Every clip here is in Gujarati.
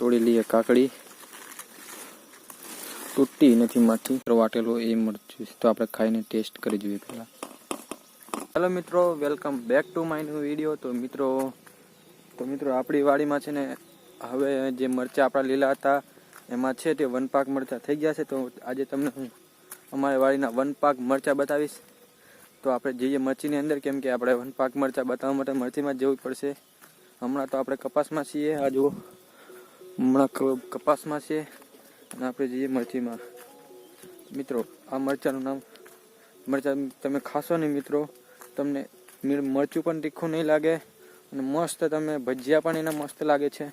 તોડી લઈએ કાકડી તૂટી નથી માથી. વાટેલો એ મરચું તો આપણે ખાઈને ટેસ્ટ કરી જોઈએ પહેલાં. હેલો મિત્રો, welcome back to my new video. તો મિત્રો તો મિત્રો, આપણી વાડીમાં છે ને, હવે જે મરચાં આપણા લીલા હતા, એમાં છે તે વનપાક મરચાં થઈ ગયા છે. તો આજે તમને હું અમારી વાડીના વનપાક મરચાં બતાવીશ. તો આપણે જઈએ મરચીની અંદર, કેમ કે આપણે વનપાક મરચાં બતાવવા માટે મરચીમાં જવું પડશે. હમણાં તો આપણે કપાસમાં છીએ. આ જુઓ. હમણાં કપાસમાં છે અને આપણે જઈએ મરચીમાં. મિત્રો, આ મરચાંનું નામ મરચાં તમે ખાશો ને મિત્રો. તમને મરચું પણ તીખું નહીં લાગે અને મસ્ત તમે ભજીયા પણ એના મસ્ત લાગે છે.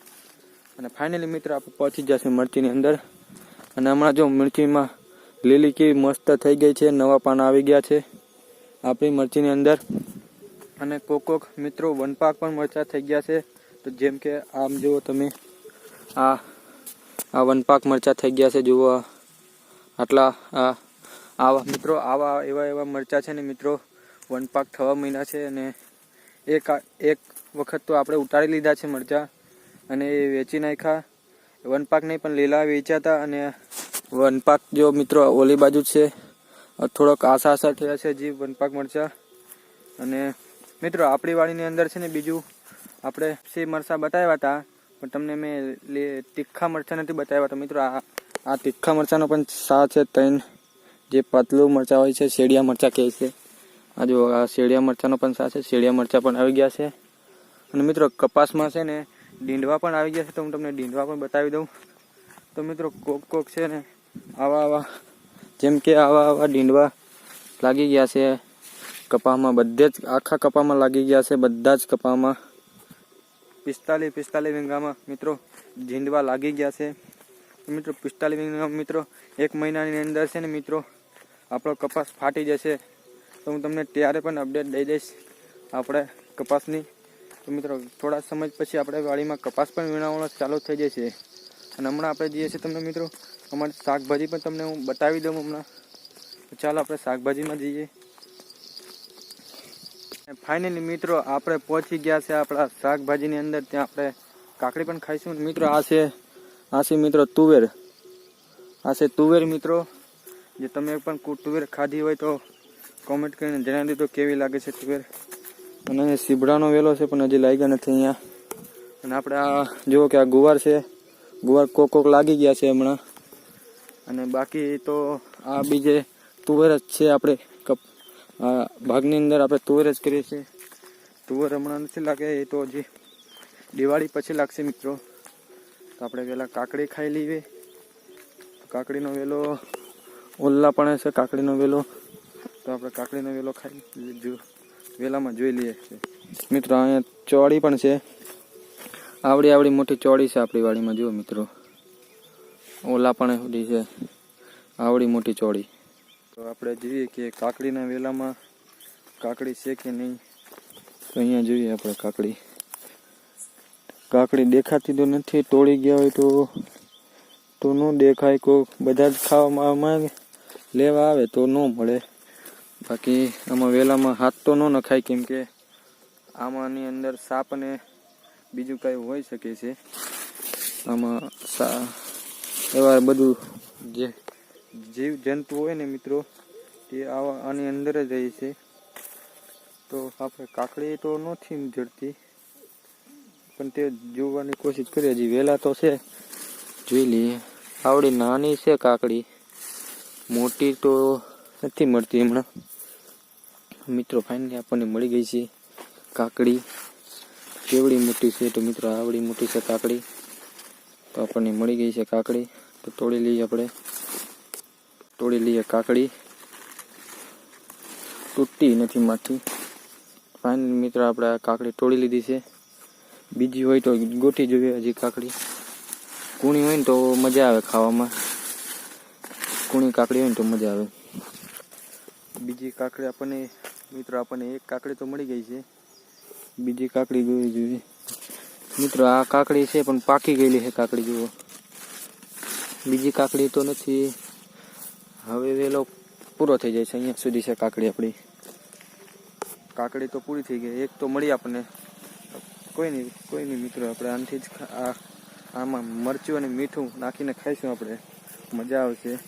અને ફાઇનલી મિત્રો, આપણે પહોંચી જશે મરચીની અંદર. અને હમણાં જો મરચીમાં લીલી કેવી મસ્ત થઈ ગઈ છે, નવા પાન આવી ગયા છે આપણી મરચીની અંદર. અને કોક કોક મિત્રો વનપાક પણ મરચા થઈ ગયા છે. તો જેમ કે આમ જુઓ તમે આ આ વનપાક મરચા થઈ ગયા છે, જુઓ આટલા, આ, આવા, મિત્રો, આવા એવા એવા મરચા છે ને, મિત્રો, વનપાક થવા મહિના છે અને એક એક વખત તો આપણે ઉતારી લીધા છે મરચા અને એ વેચી નાખ્યા. વનપાક નહીં, પણ લીલા વેચ્યા હતા અને વનપાક જો, મિત્રો ઓલી બાજુ છે. થોડોક આશા આશા થયા છે જે, વનપાક મરચા. અને મિત્રો, આપણી વાડીની અંદર છે ને, બીજું આપણે સે મરચાં બતાવ્યા હતા પણ તમને મેં તીખા મરચાં નથી બતાવ્યા, તો મિત્રો આ આ તીખા મરચાંનો પણ સા છે ત્રણ જે પાતળું મરચાં હોય છે, શેડિયા મરચાં કહે છે. આ જો, આ શેડિયા મરચાંનો પણ સા છે, શેડિયા મરચાં પણ આવી ગયા છે. અને મિત્રો કપાસમાં છે ને, ડીંડવા પણ આવી ગયા છે, તો હું તમને ડીંડવા પણ બતાવી દઉં. તો મિત્રો કોક કોક છે ને, આવા આવા, જેમ કે આવા આવા ડીંડવા લાગી ગયા છે. કપામાં બધે જ, આખા કપામાં લાગી ગયા છે, બધા જ કપામાં. પિસ્તાલીસ પિસ્તાલીસ વીંગામાં મિત્રો ઝીંડવા લાગી ગયા છે. મિત્રો પિસ્તાલીસ વીંગા મિત્રો એક મહિનાની અંદર છે ને મિત્રો આપણો કપાસ ફાટી જશે. તો હું તમને ત્યારે પણ અપડેટ દઈ દઈશ આપણે કપાસની. તો મિત્રો થોડા સમય પછી આપણે વાડીમાં કપાસ પણ વીણાવવાનો ચાલુ થઈ જશે. અને હમણાં આપણે જઈએ છીએ તમને મિત્રો અમારી શાકભાજી પણ તમને હું બતાવી દઉં હમણાં. ચાલો આપણે શાકભાજીમાં જઈએ. ફાઇનલી મિત્રો આપણે પહોંચી ગયા છે આપણા શાકભાજીની અંદર. ત્યાં આપણે કાકડી પણ ખાઈશું. મિત્રો આ છે આ છે મિત્રો તુવેર. આ છે તુવેર મિત્રો. જે તમે પણ તુવેર ખાધી હોય તો કોમેન્ટ કરીને જણાવી દીધો કેવી લાગે છે તુવેર. અને સીબડાનો વેલો છે, પણ હજી લાગ્યા નથી અહીંયા. અને આપણે આ જુઓ કે આ ગુવાર છે. ગુવાર કોક કોક લાગી ગયા છે હમણાં. અને બાકી તો આ બીજે તુવેર જ છે આપણે. આ ભાગની અંદર આપણે તુવેર જ કરીએ છીએ. તુવેર હમણાં નથી લાગે, એ તો હજી દિવાળી પછી લાગશે મિત્રો. તો આપણે પહેલાં કાકડી ખાઈ લઈએ. કાકડીનો વેલો ઓલ્લા પણ છે, કાકડીનો વેલો. તો આપણે કાકડીનો વેલો ખાઈ જો, વેલામાં જોઈ લઈએ મિત્રો, અહીંયા ચોળી પણ છે. આવડી આવડી મોટી ચોળી છે આપણી વાડીમાં, જુઓ મિત્રો. ઓલા પણ છે. આવડી મોટી ચોળી. તો આપણે જોઈએ કે કાકડીના વેલામાં કાકડી છે કે નહીં? તો અહીંયા જોઈએ આપણે કાકડી. કાકડી દેખાતી તો નથી, તોડી ગયા હોય તો તો ન દેખાય. કોઈ બધા જ ખાવામાં લેવા આવે તો ન મળે. બાકી આમાં વેલામાં હાથ તો ન નખાય કેમ કે આમાંની અંદર સાપ અને બીજું કાંઈ હોઈ શકે છે. આમાં એવા બધું જે જીવ જંતુ હોય ને મિત્રો, તે આવા આની અંદર જ રહે છે. તો આપણે કાકડી તો નથી જડતી, પણ તે જોવાની કોશિશ કરીએ. હજી વહેલા તો છે. જોઈ લઈએ. આવડી નાની છે કાકડી. મોટી તો નથી મળતી હમણાં. મિત્રો ફાઇનલી આપણને મળી ગઈ છે કાકડી. કેવડી મોટી છે તો મિત્રો, આવડી મોટી છે કાકડી. તો આપણને મળી ગઈ છે કાકડી. તો તોડી લઈએ આપણે. તોડી લઈએ કાકડી. તૂટતી નથી માથી. ફાઇનલ મિત્રો, આપણે આ કાકડી તોડી લીધી છે. બીજી હોય તો ગોઠી જોઈએ હજી કાકડી. કૂણી હોય ને તો મજા આવે ખાવામાં. કૂણી કાકડી હોય ને તો મજા આવે. બીજી કાકડી આપણને, મિત્રો, આપણને એક કાકડી તો મળી ગઈ છે. બીજી કાકડી જોવી જોઈએ. મિત્રો, આ કાકડી છે, પણ પાકી ગયેલી છે કાકડી જુઓ બીજી કાકડી તો નથી. હવે વેલો પૂરો થઈ જાય છે અહીંયા સુધી છે કાકડી આપણી. કાકડી તો પૂરી થઈ ગઈ. એક તો મળી આપણને. કોઈ નહીં કોઈ નહીં મિત્રો, આપણે આનાથી જ આ આમાં મરચું અને મીઠું નાખીને ખાઈશું આપણે. મજા આવશે.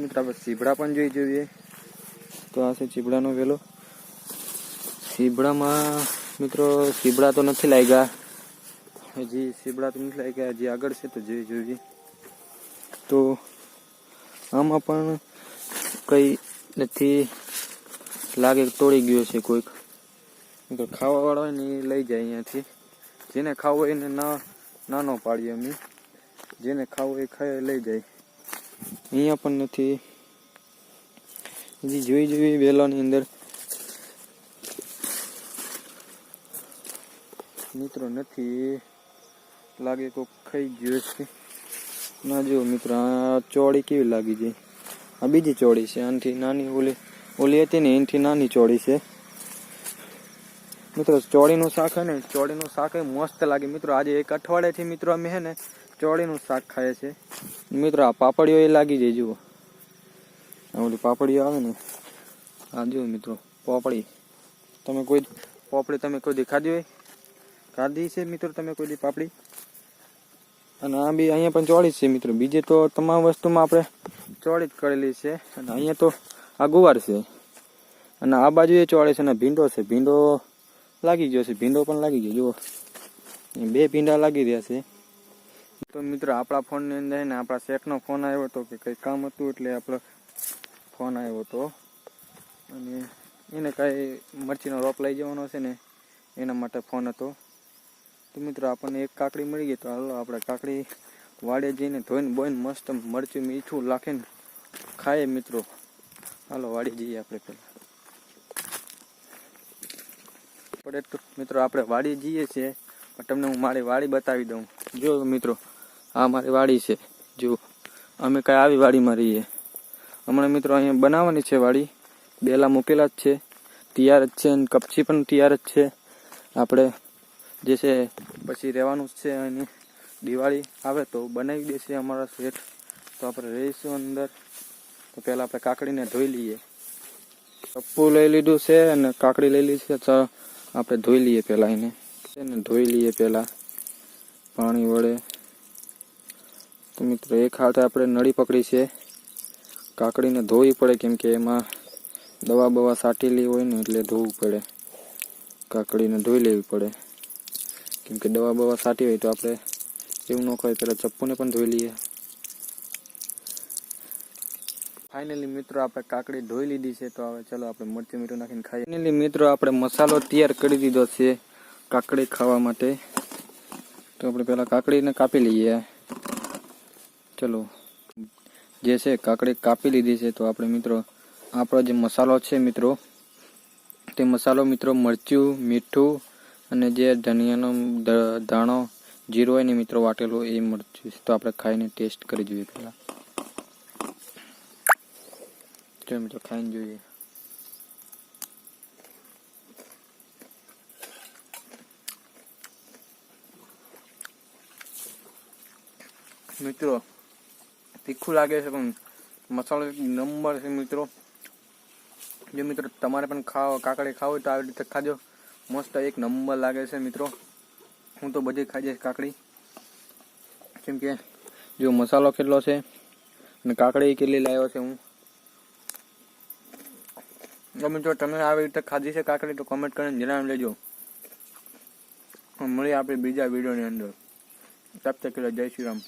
મિત્રો, આપણે ચીબડા પણ જોઈ જોઈએ. તો આ છે ચીબડાનો વેલો. ચીબડામાં મિત્રો સીબડા તો નથી લાગ્યા. હજી સીબડા તો નથી લાગ્યા. હજી આગળ છે તો જોઈ જોઈએ તો આમાં પણ કઈ નથી. લાગે તોડી ગયો છે કોઈક. તો ખાવા વાળા હોય ને એ લઈ જાય અહીંયાથી. જેને ખાવું હોય એને ના નાનો પાડીએ અમે. જેને ખાવું એ ખાય, લઈ જાય. અહીંયા પણ નથી. હજી જોઈ જોઈ વેલાની અંદર. મિત્રો નથી. લાગે કોઈક ખાઈ ગયો છે. ના જો મિત્રો, આ ચોળી કેવી લાગી જાય આ બીજી ચોળી છે, આનાથી નાની ઓલી ઓલી હતી ને, એનાથી નાની ચોળી છે. મિત્રો, ચોળીનું શાક હે ને, ચોળીનું શાક એ મસ્ત લાગે. મિત્રો, આજે એક અઠવાડિયાથી મિત્રો, અમે હે ને ચોળીનું શાક ખાઈએ છે મિત્રો, આ પાપડીઓ એ લાગી જાય, જુઓ. આ ઓલી પાપડીઓ આવે ને, આ જુઓ મિત્રો, પોપડી. તમે કોઈ, પોપડી તમે કોઈ દી ખાધી હોય? ખાધી છે મિત્રો તમે કોઈ દી પાપડી? અને આ બી અહીંયા પણ ચોળી છે મિત્રો. બીજે તો તમામ વસ્તુમાં આપણે ચોળી જ કરેલી છે. અને અહીંયા તો આ ગુવાર છે. અને આ બાજુ એ ચોળે છે અને ભીંડો છે. ભીંડો લાગી ગયો છે. ભીંડો પણ લાગી ગયો. જુઓ. બે ભીંડા લાગી રહ્યા છે. તો મિત્રો, આપણા ફોનની અંદર ને આપણા શેઠનો ફોન આવ્યો હતો કે કંઈ કામ હતું એટલે આપણો ફોન આવ્યો હતો. અને એને કાંઈ મરચીનો રોપ લઈ જવાનો છે ને, એના માટે ફોન હતો. તો મિત્રો આપણને એક કાકડી મળી ગઈ તો હાલો આપણે કાકડી વાડે જઈને ધોઈને બોઈને મસ્ત મરચું, મીઠું લાખીને ખાઈએ મિત્રો. હાલો વાડી જઈએ આપણે પહેલાં. પડે તો મિત્રો આપણે વાડી જઈએ છીએ, પણ તમને હું મારી વાડી બતાવી દઉં. જો મિત્રો, આ મારી વાડી છે. જો, અમે કાંઈ આવી વાડીમાં રહીએ. હમણાં મિત્રો અહીંયા બનાવવાની છે વાડી બેલા મૂકેલા જ છે. તૈયાર જ છે અને કપચી પણ તૈયાર જ છે. આપણે જે છે, પછી રહેવાનું જ છે અને દિવાળી આવે તો બનાવી દેશે અમારા શેઠ. તો આપણે રહીશું અંદર. તો પહેલાં આપણે કાકડીને ધોઈ લઈએ. ચપ્પુ લઈ લીધું છે અને કાકડી લઈ લીધી છે. આપણે ધોઈ લઈએ પહેલાં એને. એને ધોઈ લઈએ પહેલાં. પાણી વડે. તો મિત્રો, એક હાથે આપણે નળી પકડી છે. કાકડીને ધોવી પડે કેમ કે એમાં દવા બવા સાટેલી હોય ને એટલે ધોવું પડે. કાકડીને ધોઈ લેવી પડે. કેમ કે દવા બવા સાટી હોય તો આપણે એવું ન કરે પહેલાં ચપ્પુને પણ ધોઈ લઈએ. ફાઇનલી મિત્રો, આપણે કાકડી ધોઈ લીધી છે, તો હવે ચલો આપણે મરચું મીઠું નાખીને ખાઈએ. ફાઇનલી મિત્રો, આપણે મસાલો તૈયાર કરી દીધો છે કાકડી ખાવા માટે. તો આપણે પહેલાં કાકડીને કાપી લઈએ. ચલો. જે છે કાકડી કાપી લીધી છે, તો આપણે મિત્રો, આપણો જે મસાલો છે મિત્રો, તે મસાલો મિત્રો મરચું, મીઠું અને જે ધનિયાનો ધાણો જીરો હોય ને મિત્રો વાટેલો એ મરચું તો આપણે ખાઈને ટેસ્ટ કરી જોઈએ પહેલાં. ચાલો મિત્રો ખાઈને જોઈએ. મિત્રો, તીખું લાગે છે પણ મસાલો નંબર છે મિત્રો. જો મિત્રો તમારે પણ ખાવ, કાકડી ખાવ હોય તો આવી રીતે ખાજો. મસ્ત એક નંબર લાગે છે મિત્રો. હું તો બધી ખાઈ જઈશ કાકડી. કેમ કે જો મસાલો કેટલો છે અને કાકડી કેટલી લાવ્યો છે હું. મિત્રો તમે આવી રીતે ખાધી છે કાકડી તો કમેન્ટ કરીને જણાવી લેજો મળીએ આપણે બીજા વિડીયોની અંદર. તબ તક જય શ્રી રામ.